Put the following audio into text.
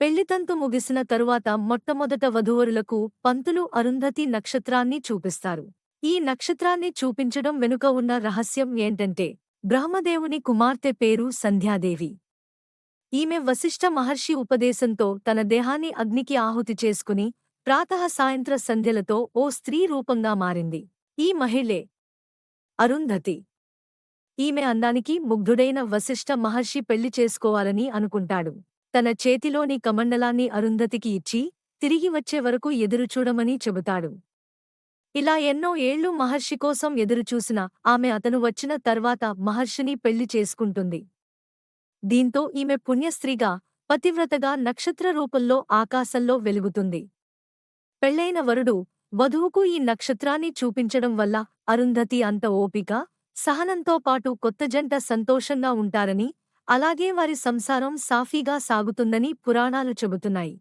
పెళ్ళితంతు ముగిసిన తరువాత మొట్టమొదట వధూవరులకు పంతులు అరుంధతి నక్షత్రాన్ని చూపిస్తారు. ఈ నక్షత్రాన్ని చూపించడం వెనుక ఉన్న రహస్యం ఏంటంటే బ్రహ్మదేవుని కుమార్తె పేరు సంధ్యాదేవి. ఈమె వశిష్ఠ మహర్షి ఉపదేశంతో తన దేహాన్ని అగ్నికి ఆహుతి చేసుకుని ప్రాతః సాయంత్ర సంధ్యలతో ఓ స్త్రీ రూపంగా మారింది. ఈ మహిళే అరుంధతి. ఈమె అందానికి ముగ్ధుడైన వశిష్ఠ మహర్షి పెళ్ళి చేసుకోవాలని అనుకుంటాడు. తన చేతిలోని కమండలాన్ని అరుంధతికి ఇచ్చి తిరిగి వచ్చే వరకు ఎదురుచూడమని చెబుతాడు. ఇలా ఎన్నో ఏళ్ళు మహర్షి కోసం ఎదురుచూసిన ఆమె అతను వచ్చిన తర్వాత మహర్షిని పెళ్ళి చేసుకుంటుంది. దీంతో ఈమె పుణ్యస్త్రీగా పతివ్రతగా నక్షత్ర రూపంలో ఆకాశంలో వెలుగుతుంది. పెళ్ళైన వరుడు వధువుకు ఈ నక్షత్రాన్ని చూపించడం వల్ల అరుంధతి అంత ఓపిక సహనంతో పాటు కొత్త జంట సంతోషంగా ఉంటారని అలాగే వారి సంసారం సాఫీగా సాగుతుందని పురాణాలు చెబుతున్నాయి.